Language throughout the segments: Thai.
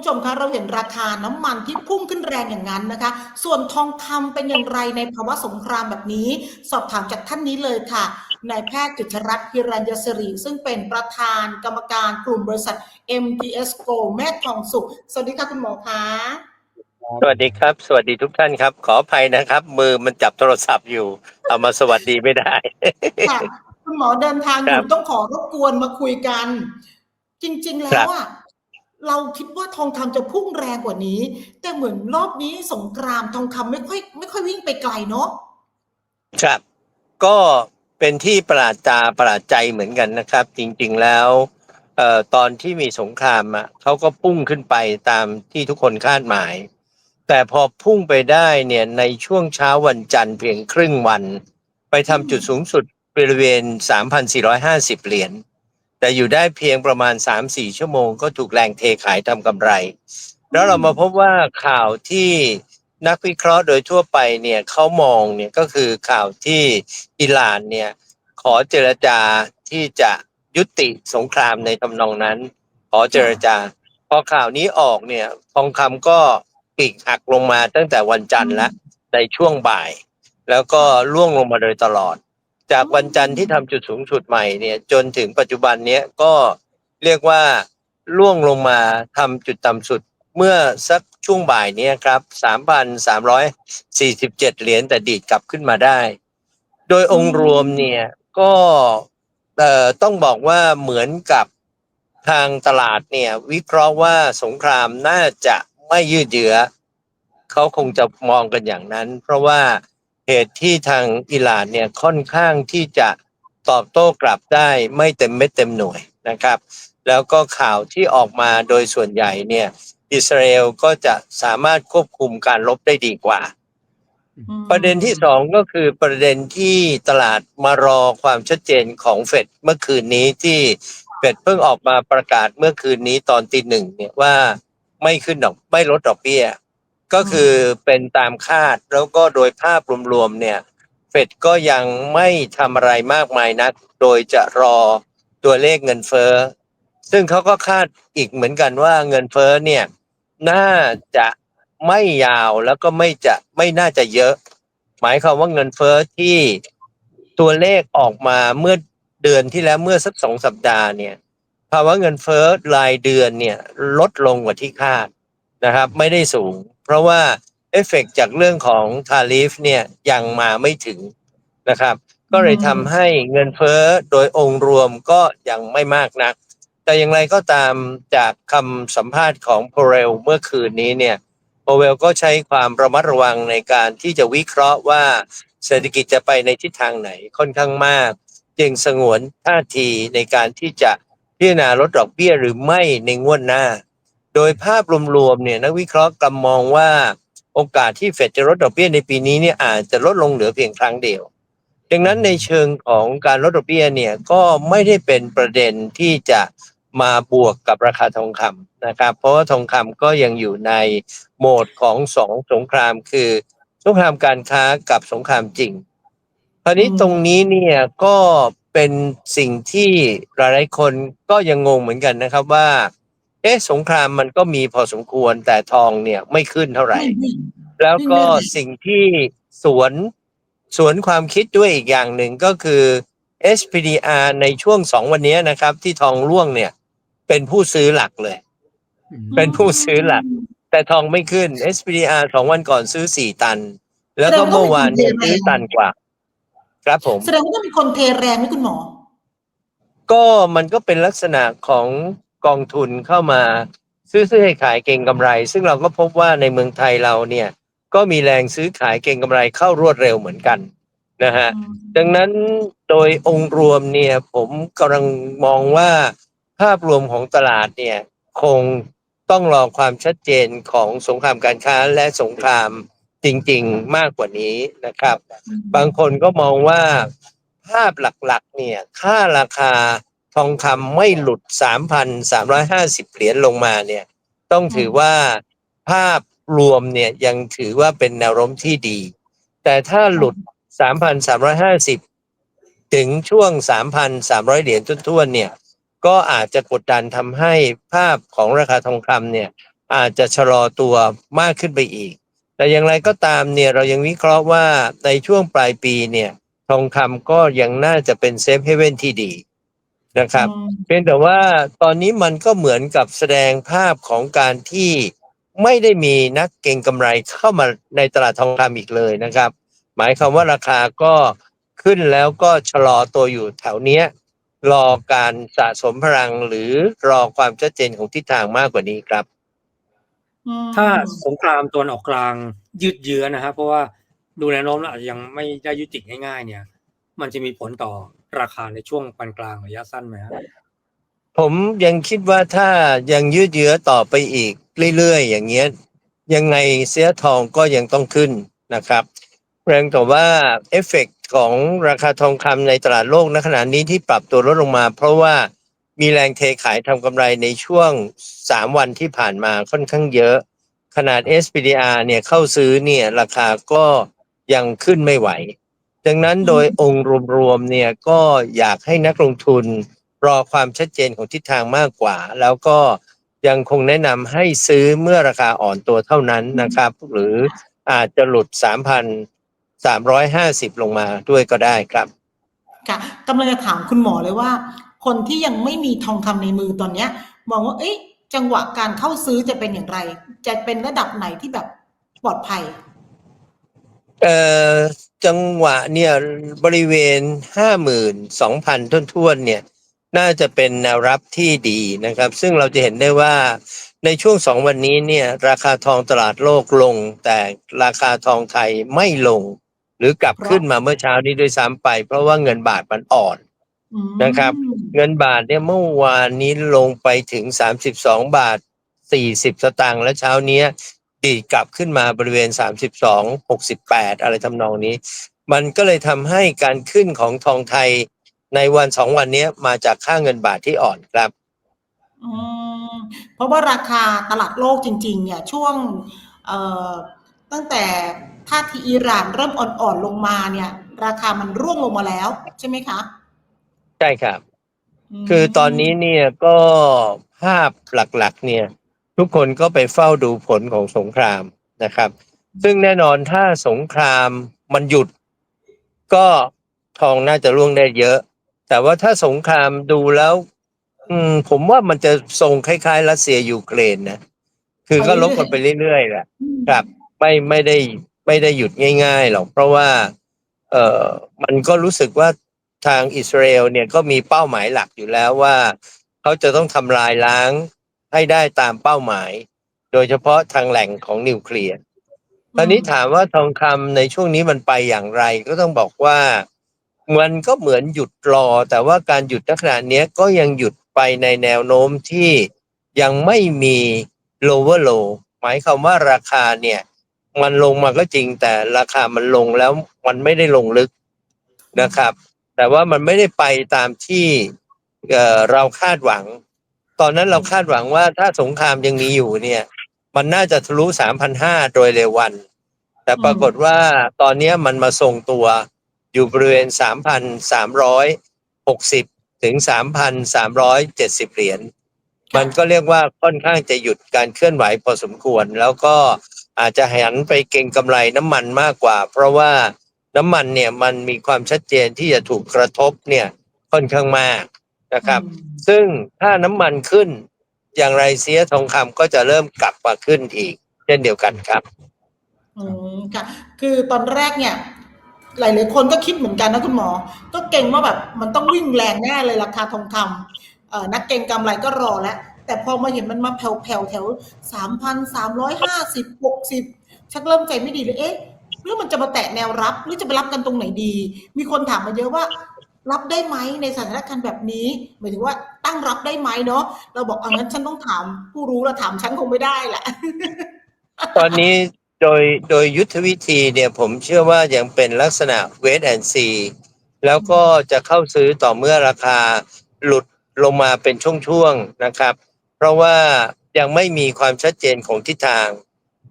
ท่านผู้ชมคะเราเห็นราคาน้ำมันที่พุ่งขึ้นแรงอย่างนั้นนะคะ ส่วนทองคำเป็นอย่างไรในภาวะสงครามแบบนี้ สอบถามจากท่านนี้เลยค่ะนายแพทย์กิจรัตน์ฮิรัญยศรีซึ่งเป็นประธานกรรมการกลุ่มบริษัท MTS Go แม่ทองสุข สวัสดีค่ะคุณหมอคะสวัสดีครับ สวัสดีทุกท่านครับ ขออภัยนะครับ มือมันจับโทรศัพท์อยู่ เอามาสวัสดีไม่ได้ค่ะคุณหมอเดินทางอครัยู่บต้องขอรบกวนมาคุยกัน จริง ๆ แล้ครัวบอะ เราคิดว่าทองคำจะพุ่งแรงกว่านี้ แต่เหมือนรอบนี้สงกรามทองคำไม่ค่อยไม่ค่อยวิ่งไปไกลเนาะครับ ก็เป็นที่ประหลาดตาประหลาดใจเหมือนกันนะครับ จริง ๆแล้วเอ่อตอนที่มีสงครามอะเขาก็พุ่งขึ้นไปตามที่ทุกคนคาดหมาย แต่พอพุ่งไปได้เนี่ยในช่วงเช้าวันจันทร์เพียงครึ่งวัน ไปทำจุดสูงสุดบริเวณ 3,450 เหรียญ แต่อยู่ได้เพียงประมาณ 3-4 ชั่วโมงก็ถูกแรงเทขายทำกำไร แล้วเรามาพบว่าข่าวที่นักวิเคราะห์โดยทั่วไปเนี่ยเขามองเนี่ยก็คือข่าวที่อิหร่านเนี่ยขอเจรจาที่จะยุติสงครามในทำนองนั้น ขอเจรจา พอข่าวนี้ออกเนี่ยทองคำก็ปีกหักลงมาตั้งแต่วันจันทร์ละในช่วงบ่าย แล้วก็ล่วงลงมาโดยตลอด จากวันจันทร์ที่ทำจุดสูงสุดใหม่เนี่ยจนถึงปัจจุบันเนี้ยก็เรียกว่าล่วงลงมาทำจุดต่ำสุดเมื่อสักช่วงบ่ายเนี้ยครับ3,347 เหรียญแต่ดีดกลับขึ้นมาได้ โดยองค์รวมเนี่ยก็ต้องบอกว่าเหมือนกับทางตลาดเนี่ยวิเคราะห์ว่าสงครามน่าจะไม่ยืดเยื้อเขาคงจะมองกันอย่างนั้น เพราะว่า เหตุที่ทางอิหร่านเนี่ยค่อนข้างที่จะตอบโต้กลับได้ไม่เต็มเม็ดเต็มหน่วยนะครับ แล้วก็ข่าวที่ออกมาโดยส่วนใหญ่เนี่ยอิสราเอลก็จะสามารถควบคุมการลบได้ดีกว่าอืมประเด็นที่สองก็คือประเด็นที่ตลาดมารอความชัดเจนของเฟดเมื่อคืนนี้ที่เฟดเพิ่งออกมาประกาศเมื่อคืนนี้ตอนตีหนึ่งเนี่ยว่าไม่ขึ้นดอกไม่ลดดอกเบี้ย ก็คือเป็นตามคาดแล้วก็โดยภาพรวมๆเนี่ย เฟดก็ยังไม่ทำอะไรมากมายนัก โดยจะรอตัวเลขเงินเฟ้อ ซึ่งเขาก็คาดอีกเหมือนกันว่าเงินเฟ้อเนี่ย น่าจะไม่ยาวแล้วก็ไม่จะไม่น่าจะเยอะ หมายความว่าเงินเฟ้อที่ตัวเลขออกมาเมื่อเดือนที่แล้วเมื่อสักสองสัปดาห์เนี่ยภาวะเงินเฟ้อรายเดือนเนี่ยลดลงกว่าที่คาดนะครับ ไม่ได้สูง เพราะว่าเอฟเฟกต์จากเรื่องของทาริฟเนี่ยยังมาไม่ถึงนะครับ ก็เลยทำให้เงินเฟ้อโดยองค์รวมก็ยังไม่มากนัก แต่อย่างไรก็ตามจากคำสัมภาษณ์ของโพเรลเมื่อคืนนี้เนี่ยโพเรลก็ใช้ความระมัดระวังในการที่จะวิเคราะห์ว่าเศรษฐกิจจะไปในทิศทางไหนค่อนข้างมาก จึงสงวนท่าทีในการที่จะพิจารณาลดดอกเบี้ยหรือไม่ในงวดหน้าโด ยภาพรวมๆเนี่ยนักวิเคราะห์กำมองว่าโอกาสที่เฟดจะลดดอกเบี้ยในปีนี้เนี่ยอาจจะลดลงเหลือเพียงครั้งเดียว ดังนั้นในเชิงของการลดดอกเบี้ยเนี่ยก็ไม่ได้เป็นประเด็นที่จะมาบวกกับราคาทองคำนะครับ เพราะว่าทองคำก็ยังอยู่ในโหมดของสองสงครามคือสงครามการค้ากับสงครามจริงคราวนี้ตรงนี้เนี่ยก็เป็นสิ่งที่หลายๆคนก็ยังงงเหมือนกันนะครับว่า เอ๊ะสงครามมันก็มีพอสมควรแต่ทองเนี่ยไม่ขึ้นเท่าไหร่ไม่วิ่งแล้วก็ไม่แน่สิ่งที่สวนสวนความคิดด้วยอีกอย่างหนึ่งก็คือ SPDR ในช่วงสองวันนี้นะครับ ที่ทองร่วงเนี่ย เป็นผู้ซื้อหลักเลย เป็นผู้ซื้อหลัก แต่ทองไม่ขึ้น SPDR สองวันก่อนซื้อสี่ตัน แล้วก็เมื่อวานเนี่ยซื้อตันกว่า ครับผมแสดงว่าต้องมีคนเทแรงไหมคุณหมอ ก็มันก็เป็นลักษณะของ กองทุนเข้ามาซื้อซื้อให้ขายเก่งกำไร ซึ่งเราก็พบว่าในเมืองไทยเราเนี่ยก็มีแรงซื้อขายเก่งกำไรเข้ารวดเร็วเหมือนกันนะฮะดังนั้นโดยองค์รวมเนี่ยผมกำลังมองว่าภาพรวมของตลาดเนี่ยคงต้องรอความชัดเจนของสงครามการค้าและสงครามจริง ๆ มากกว่านี้นะครับ บางคนก็มองว่าภาพหลักๆเนี่ยถ้าราคา ทองคำไม่หลุด 3,350 เหรียญลงมาเนี่ยต้องถือว่าภาพรวมเนี่ยยังถือว่าเป็นแนวโน้มที่ดี แต่ถ้าหลุด 3,350 ถึงช่วง 3,300 เหรียญทุ่วนๆเนี่ยก็อาจจะกดดันทำให้ภาพของราคาทองคำเนี่ยอาจจะชะลอตัวมากขึ้นไปอีก แต่อย่างไรก็ตามเนี่ยเรายังวิเคราะห์ว่าในช่วงปลายปีเนี่ยทองคำก็ยังน่าจะเป็นเซฟเฮเว่นที่ดี นะครับอืมเพียงแต่ว่าตอนนี้มันก็เหมือนกับแสดงภาพของการที่ไม่ได้มีนักเก็งกำไรเข้ามาในตลาดทองคำอีกเลยนะครับ หมายความว่าราคาก็ขึ้นแล้วก็ชะลอตัวอยู่แถวเนี้ยรอการสะสมพลังหรือรอความชัดเจนของทิศทางมากกว่านี้ครับอืมถ้าสงครามตัวนออกกลางยืดเยื้อนะครับเพราะว่าดูแนวโน้มแล้วอาจจะยังไม่ได้ยุติง่าย ๆ เนี่ย มันจะมีผลต่อ ราคาในช่วงปานกลางระยะสั้นไหมครับผมยังคิดว่าถ้ายังยืดเยื้อต่อไปอีกเรื่อยๆอย่างเงี้ยยังไงเสียทองก็ยังต้องขึ้นนะครับแรงแต่ว่าเอฟเฟกต์ของราคาทองคำในตลาดโลกณขณะนี้ที่ปรับตัวลดลงมา เพราะว่ามีแรงเทขายทำกำไรในช่วง 3 วันที่ผ่านมาค่อนข้างเยอะ ขนาด SPDR เนี่ยเข้าซื้อเนี่ยราคาก็ยังขึ้นไม่ไหว ดังนั้นโดยองค์รวมๆเนี่ยก็อยากให้นักลงทุนรอความชัดเจนของทิศทางมากกว่า แล้วก็ยังคงแนะนำให้ซื้อเมื่อราคาอ่อนตัวเท่านั้นนะครับ หรืออาจจะหลุด 3,350 ลงมาด้วยก็ได้ครับ ค่ะกำลังจะถามคุณหมอเลยว่า คนที่ยังไม่มีทองคำในมือตอนเนี้ยมองว่าเอ๊ะจังหวะการเข้าซื้อจะเป็นอย่างไร จะเป็นระดับไหนที่แบบปลอดภัย เอ่อ จังหวะเนี่ยบริเวณ 52,000ต้นทวนๆเนี่ย น่าจะเป็นแนวรับที่ดีนะครับ ซึ่งเราจะเห็นได้ว่าในช่วงสองวันนี้เนี่ย ราคาทองตลาดโลกลง แต่ราคาทองไทยไม่ลง หรือกลับขึ้นมาเมื่อเช้านี้ด้วยซ้ำไป เพราะว่าเงินบาทมันอ่อนอืมนะครับ เงินบาทเนี่ยเมื่อวานนี้ลงไปถึง 32 บาท 40 สตางค์และเช้าเนี้ย ดีดกลับขึ้นมาบริเวณ 32 68 อะไรทำนองนี้ มันก็เลยทำให้การขึ้นของทองไทยในวันสองวันเนี้ยมาจากค่าเงินบาทที่อ่อนครับอืมเพราะว่าราคาตลาดโลกจริง ๆ เนี่ยช่วงเอ่อตั้งแต่ท่าทีอิหร่านเริ่มอ่อนๆลงมาเนี่ย ราคามันร่วงลงมาแล้ว ใช่ไหมคะ ใช่ครับมคือตอนนี้เนี่ยก็ภาพหลักๆ เนี่ย ทุกคนก็ไปเฝ้าดูผลของสงครามนะครับ ซึ่งแน่นอนถ้าสงครามมันหยุด ก็ทองน่าจะร่วงได้เยอะ แต่ว่าถ้าสงครามดูแล้ว อืม ผมว่ามันจะทรงคล้ายๆรัสเซียยูเครนนะคือก็ลบกันไปเรื่อยๆแหละครับ ไม่ไม่ได้ไม่ได้หยุดง่ายๆหรอกเพราะว่า เออมันก็รู้สึกว่าทางอิสราเอลเนี่ยก็มีเป้าหมายหลักอยู่แล้วว่า เขาจะต้องทำลายล้าง ให้ได้ตามเป้าหมาย โดยเฉพาะทางแหล่งของนิวเคลียร์ตอนนี้ถามว่าทองคำในช่วงนี้มันไปอย่างไร ก็ต้องบอกว่ามันก็เหมือนหยุดรอ แต่ว่าการหยุดณขณะเนี้ยก็ยังหยุดไปในแนวโน้มที่ยังไม่มี lower low หมายความว่าราคาเนี่ย มันลงมาก็จริงแต่ราคามันลงแล้วมันไม่ได้ลงลึกนะครับ แต่ว่ามันไม่ได้ไปตามที่เอ่อเราคาดหวัง ตอนนั้นเราคาดหวังว่าถ้าสงครามยังมีอยู่เนี่ย มันน่าจะทะลุ3,500โดยเร็ววัน แต่ปรากฏว่าตอนนี้มันมาทรงตัวอยู่บริเวณ3,360ถึง3,370เหรียญมันก็เรียกว่าค่อนข้างจะหยุดการเคลื่อนไหวพอสมควร แล้วก็อาจจะหันไปเก็งกำไรน้ำมันมากกว่า เพราะว่าน้ำมันเนี่ยมันมีความชัดเจนที่จะถูกกระทบเนี่ยค่อนข้างมาก นะครับอืมซึ่งถ้าน้ำมันขึ้นอย่างไรเสียทองคำก็จะเริ่มกลับมาขึ้นอีก เช่นเดียวกันครับ อืมค่ะ คือตอนแรกเนี่ย หลายๆคนก็คิดเหมือนกันนะคุณหมอ ก็เก่งว่าแบบมันต้องวิ่งแรงแน่เลยราคาทองคำเอ่อนักเก่งกำไรก็รอแล้ว แต่พอมาเห็นมันมาแผ่วๆแถวสามพันสามร้อยห้าสิบหกสิบชักเริ่มใจไม่ดีเลยเอ๊ะหรือมันจะมาแตะแนวรับ หรือจะไปรับกันตรงไหนดี มีคนถามมาเยอะว่า รับได้ไหมในสถานการณ์แบบนี้หมายถึงว่าตั้งรับได้ไหมเนาะเราบอกเอางั้นฉันต้องถามผู้รู้แล้วถามฉันคงไม่ได้แหละตอนนี้โดยโดยยุทธวิธีเนี่ยผมเชื่อว่ายังเป็นลักษณะเวทแอนซีแล้วก็จะเข้าซื้อต่อเมื่อราคาหลุดลงมาเป็นช่วงๆนะครับ เพราะว่ายังไม่มีความชัดเจนของทิศทาง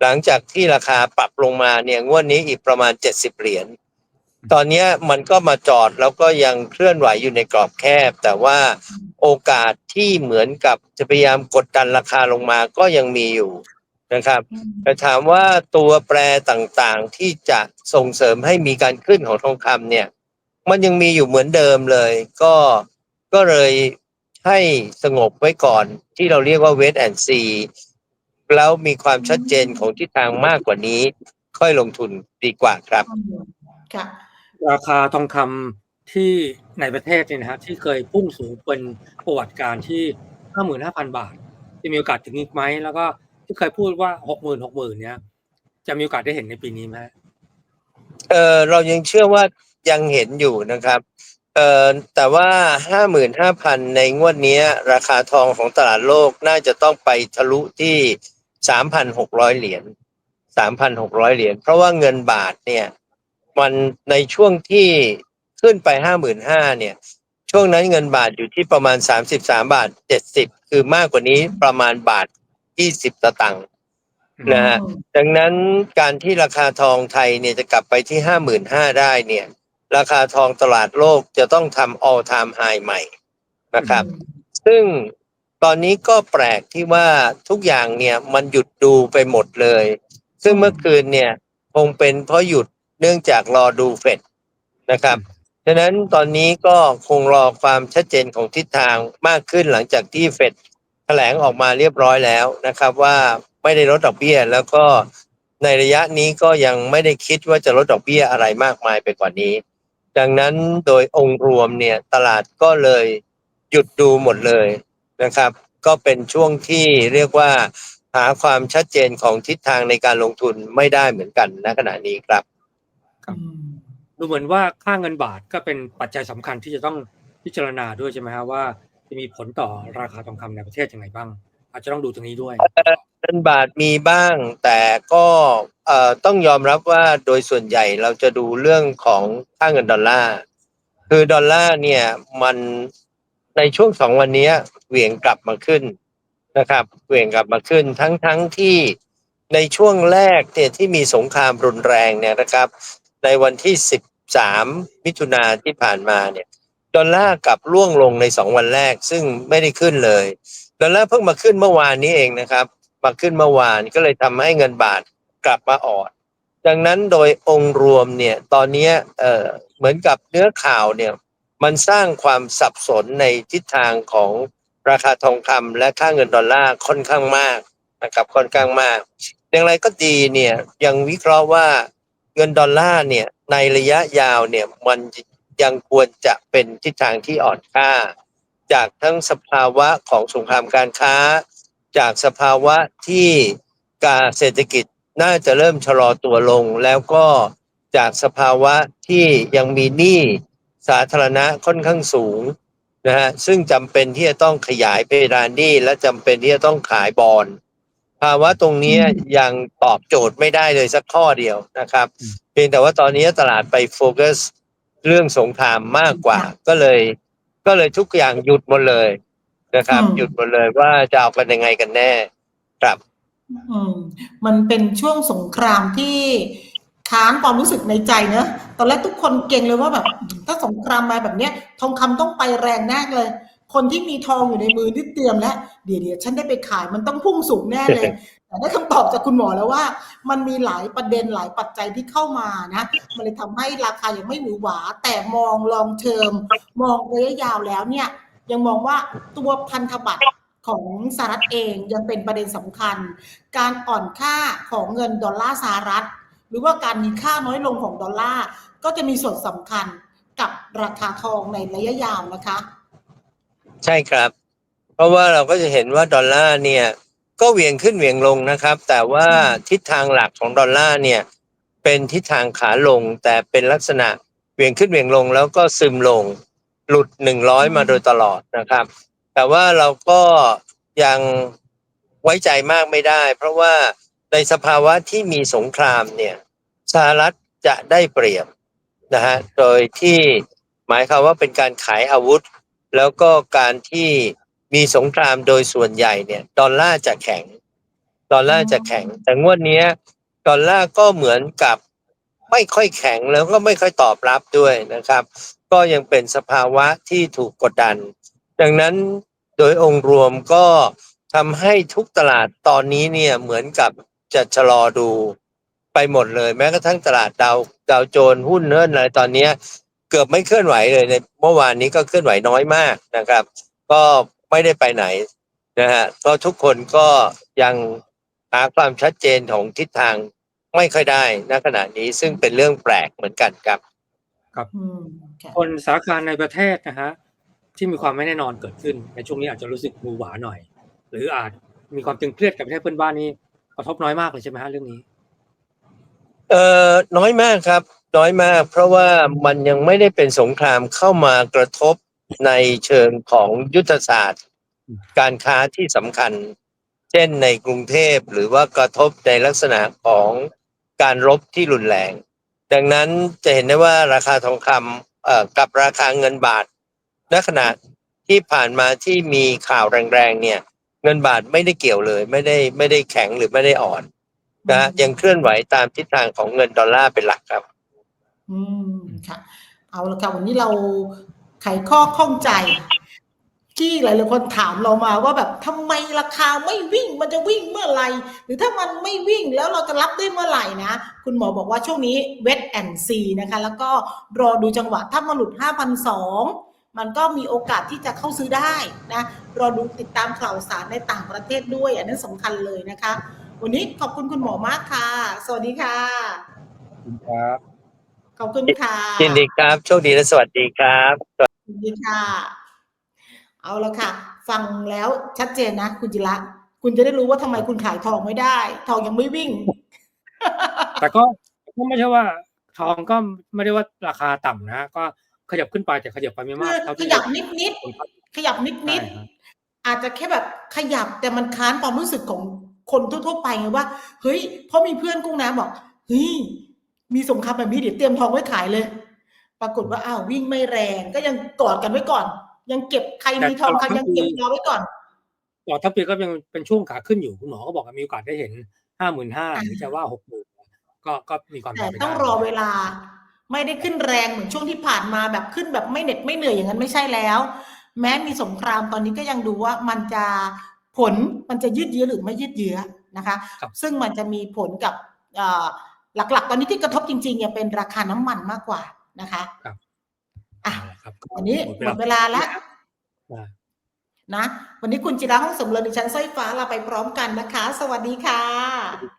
หลังจากที่ราคาปรับลงมาเนี่ยงวดนี้อีกประมาณ 70 เหรียญ ตอนเนี้ยมันก็มาจอดแล้วก็ยังเคลื่อนไหวอยู่ในกรอบแคบ แต่ว่าโอกาสที่เหมือนกับจะพยายามกดดันราคาลงมาก็ยังมีอยู่นะครับแต่ถามว่าตัวแปรต่างๆที่จะส่งเสริมให้มีการขึ้นของทองคำเนี่ย มันยังมีอยู่เหมือนเดิมเลย ก็ก็เลยให้สงบไว้ก่อนที่เราเรียกว่าเวทแอนซีแล้วมีความชัดเจนของทิศทางมากกว่านี้ ค่อยลงทุนดีกว่าครับ ค่ะ ราคาทองคำที่ในประเทศเนี่ยนะฮะที่เคยพุ่งสูงเป็นประวัติการที่ห้าหมื่นห้าพันบาท จะมีโอกาสถึงอีกไหมแล้วก็ที่เคยพูดว่าหกหมื่นหกหมื่นเนี้ยจะมีโอกาสได้เห็นในปีนี้ไหมเออเรายังเชื่อว่ายังเห็นอยู่นะครับเออแต่ว่าห้าหมื่นห้าพันในงวดนี้ราคาทองของตลาดโลกน่าจะต้องไปทะลุที่สามพันหกร้อยเหรียญสามพันหกร้อยเหรียญเพราะว่าเงินบาทเนี่ย มันในช่วงที่ขึ้นไปห้าหมื่นห้าเนี่ย ช่วงนั้นเงินบาทอยู่ที่ประมาณสามสิบสามบาทเจ็ดสิบคือมากกว่านี้ประมาณบาทยี่สิบตะตังค์นะฮะดังนั้นการที่ราคาทองไทยเนี่ยจะกลับไปที่ห้าหมื่นห้าได้เนี่ย ราคาทองตลาดโลกจะต้องทำ all time high ใหม่นะครับ ซึ่งตอนนี้ก็แปลกที่ว่าทุกอย่างเนี่ยมันหยุดดูไปหมดเลย ซึ่งเมื่อคืนเนี่ยคงเป็นเพราะหยุด เนื่องจากรอดูเฟดนะครับฉะนั้นตอนนี้ก็คงรอความชัดเจนของทิศทางมากขึ้นหลังจากที่เฟดแถลงออกมาเรียบร้อยแล้วนะครับ ว่าไม่ได้ลดดอกเบี้ย แล้วก็ในระยะนี้ก็ยังไม่ได้คิดว่าจะลดดอกเบี้ยอะไรมากมายไปกว่านี้ ดังนั้นโดยองค์รวมเนี่ยตลาดก็เลยหยุดดูหมดเลยนะครับ ก็เป็นช่วงที่เรียกว่าหาความชัดเจนของทิศทางในการลงทุนไม่ได้เหมือนกันณขณะนี้ครับ อืมดูเหมือนว่าค่าเงินบาทก็เป็นปัจจัยสำคัญที่จะต้องพิจารณาด้วยใช่ไหมฮะว่าจะมีผลต่อราคาทองคำในประเทศยังไงบ้าง อาจจะต้องดูตรงนี้ด้วยเงินบาทมีบ้าง แต่ก็เอ่อต้องยอมรับว่าโดยส่วนใหญ่เราจะดูเรื่องของค่าเงินดอลลาร์คือดอลลาร์เนี่ยมันในช่วงสองวันเนี้ยเหวี่ยงกลับมาขึ้นนะครับเหวี่ยงกลับมาขึ้นทั้งทั้งที่ในช่วงแรกเนี่ยที่มีสงครามรุนแรงเนี่ยนะครับ ในวันที่ 13 มิถุนาที่ผ่านมาเนี่ยดอลลาร์กลับร่วงลงในสองวันแรกซึ่งไม่ได้ขึ้นเลยดอลลาร์เพิ่งมาขึ้นเมื่อวานนี้เองนะครับ มาขึ้นเมื่อวานก็เลยทำให้เงินบาทกลับมาอ่อนดังนั้นโดยองค์รวมเนี่ยตอนนี้เออเหมือนกับเนื้อข่าวเนี่ยมันสร้างความสับสนในทิศทางของราคาทองคำและค่าเงินดอลลาร์ค่อนข้างมากนะครับค่อนข้างมาก อย่างไรก็ดีเนี่ยยังวิเคราะห์ว่า เงินดอลลาร์เนี่ยในระยะยาวเนี่ยมันยังควรจะเป็นทิศทางที่อ่อนค่า จากทั้งสภาวะของสงครามการค้า จากสภาวะที่การเศรษฐกิจน่าจะเริ่มชะลอตัวลง แล้วก็จากสภาวะที่ยังมีหนี้สาธารณะค่อนข้างสูงนะฮะซึ่งจำเป็นที่จะต้องขยายเพดานหนี้และจำเป็นที่จะต้องขายบอล ภาวะตรงเนี้ยยังตอบโจทย์ไม่ได้เลยสักข้อเดียวนะครับอืมเพียงแต่ว่าตอนนี้ตลาดไปโฟกัสเรื่องสงครามมากกว่า ก็เลย ก็เลยทุกอย่างหยุดหมดเลยนะครับอืมหยุดหมดเลยว่าจะเอากันยังไงกันแน่ครับอืมมันเป็นช่วงสงครามที่ค้านความรู้สึกในใจเนอะตอนแรกทุกคนเก่งเลยว่าแบบ ถ้าสงครามมาแบบเนี้ย ทองคำต้องไปแรงแน่เลย คนที่มีทองอยู่ในมือที่เตรียมแล้วเดี๋ยวเดี๋ยวฉันได้ไปขายมันต้องพุ่งสูงแน่เลย แต่ได้คำตอบจากคุณหมอแล้วว่า มันมีหลายประเด็นหลายปัจจัยที่เข้ามานะมันเลยทำให้ราคายังไม่หวือหวา แต่มองลองเทอมมองระยะยาวแล้วเนี่ย ยังมองว่าตัวพันธบัตรของสหรัฐเองยังเป็นประเด็นสำคัญ การอ่อนค่าของเงินดอลลาร์สหรัฐ หรือว่าการมีค่าน้อยลงของดอลลาร์ก็จะมีส่วนสำคัญกับราคาทองในระยะยาวนะคะ ใช่ครับ เพราะว่าเราก็จะเห็นว่าดอลลาร์เนี่ย ก็เหวี่ยงขึ้นเหวี่ยงลงนะครับ แต่ว่าทิศทางหลักของดอลลาร์เนี่ย เป็นทิศทางขาลง แต่เป็นลักษณะเหวี่ยงขึ้นเหวี่ยงลง แล้วก็ซึมลง หลุดหนึ่งร้อยมาโดยตลอดนะครับ แต่ว่าเราก็ยังไว้ใจมากไม่ได้ เพราะว่าในสภาวะที่มีสงครามเนี่ยสหรัฐจะได้เปรียบนะฮะโดยที่หมายความว่าเป็นการขายอาวุธ แล้วก็การที่มีสงครามโดยส่วนใหญ่เนี่ยดอลลาร์จะแข็งดอลลาร์จะแข็ง แต่งวดเนี้ยดอลลาร์ก็เหมือนกับไม่ค่อยแข็งแล้วก็ไม่ค่อยตอบรับด้วยนะครับ ก็ยังเป็นสภาวะที่ถูกกดดัน ดังนั้นโดยองค์รวมก็ทำให้ทุกตลาดตอนนี้เนี่ยเหมือนกับจะชะลอดูไปหมดเลย แม้กระทั่งตลาดดาวดาวโจนส์หุ้นเนินอะไรตอนเนี้ย เกือบไม่เคลื่อนไหวเลยในเมื่อวานนี้ก็เคลื่อนไหวน้อยมากนะครับ ก็ไม่ได้ไปไหนนะฮะก็ทุกคนก็ยังหาความชัดเจนของทิศทางไม่ค่อยได้ณขณะนี้ซึ่งเป็นเรื่องแปลกเหมือนกันครับอืมค่ะคนสถานการณ์ในประเทศนะฮะที่มีความไม่แน่นอนเกิดขึ้น ในช่วงนี้อาจจะรู้สึกมือหวาหน่อย หรืออาจมีความตึงเครียดกับประเทศเพื่อนบ้านนี่กระทบน้อยมากเลยใช่ไหมฮะเรื่องนี้ เอ่อน้อยมากครับ น้อยมาก เพราะว่ามันยังไม่ได้เป็นสงครามเข้ามากระทบในเชิงของยุทธศาสตร์ การค้าที่สำคัญ เช่นในกรุงเทพหรือว่ากระทบในลักษณะของการรบที่รุนแรง ดังนั้นจะเห็นได้ว่าราคาทองคำเอ่อกับราคาเงินบาทณขณะที่ผ่านมาที่มีข่าวแรงๆเนี่ยเงินบาทไม่ได้เกี่ยวเลย ไม่ได้ไม่ได้แข็งหรือไม่ได้อ่อนนะฮะยังเคลื่อนไหวตามทิศทางของเงินดอลลาร์เป็นหลักครับ อืมค่ะ เอาละค่ะวันนี้เราไขข้อข้องใจ ที่หลายๆคนถามเรามาว่าแบบทำไมราคาไม่วิ่งมันจะวิ่งเมื่อไหร่ หรือถ้ามันไม่วิ่งแล้วเราจะรับได้เมื่อไหร่นะ คุณหมอบอกว่าช่วงนี้เวทแอนซีนะคะ แล้วก็รอดูจังหวะถ้ามันหลุด 5,200มันก็มีโอกาสที่จะเข้าซื้อได้นะรอดูติดตามข่าวสารในต่างประเทศด้วย อันนั้นสำคัญเลยนะคะ วันนี้ขอบคุณคุณหมอมากค่ะ สวัสดีค่ะคุณครับ ขอบคุณค่ะยินดีครับ โชคดีและสวัสดีครับสวัสดีค่ะ เอาละค่ะ ฟังแล้วชัดเจนนะ คุณจิระ คุณจะได้รู้ว่าทำไมคุณขายทองไม่ได้ ทองยังไม่วิ่ง แต่ก็ก็ไม่ใช่ว่า ทองก็ไม่ได้ว่าราคาต่ำนะ ก็ขยับขึ้นไปแต่ขยับไปไม่มากเท่าขที่ยับนิดนิดๆขยับนิดนิดใช่ครับๆอาจจะแค่แบบขยับแต่มันค้านความรู้สึกของคนทั่วๆไปไงว่า เฮ้ยเพราะมีเพื่อนกุ้งน้ำบอกเฮ้ย มีสงครามแบบนี้เดี๋ยวเตรียมทองไว้ขายเลย ปรากฏว่าอ้าววิ่งไม่แรงก็ยังกอดกันไว้ก่อน ยังเก็บใครมีทองใครยังเก็บรอไว้ก่อนต่อทั้งปีก็ยังเป็นช่วงขาขึ้นอยู่คุณหมอก็บอกว่ามีโอกาสได้เห็นห้าหมื่นห้าหรือจะว่าหกหมื่นก็ก็มีความเป็แต่นไปได้ต้องรอเวลา ไม่ได้ขึ้นแรงเหมือนช่วงที่ผ่านมาแบบขึ้นแบบไม่เหน็ดไม่เหนื่อยอย่างนั้นไม่ใช่แล้ว แม้มีสงครามตอนนี้ก็ยังดูว่ามันจะผลมันจะยืดเยื้อหรือไม่ยืดเยื้อนะคะ ซึ่งมันจะมีผลกับเอ่อ หลักๆ ตอนนี้ที่กระทบจริงๆเนี่ยเป็นราคาน้ำมันมากกว่านะคะอะครับวันนี้หมดเวลาแล้วอ่านะ วันนี้คุณจิราห้องสมเริญดิฉันสร้อยฟ้าลาไปพร้อมกันนะคะ สวัสดีค่ะสวัสดีครับ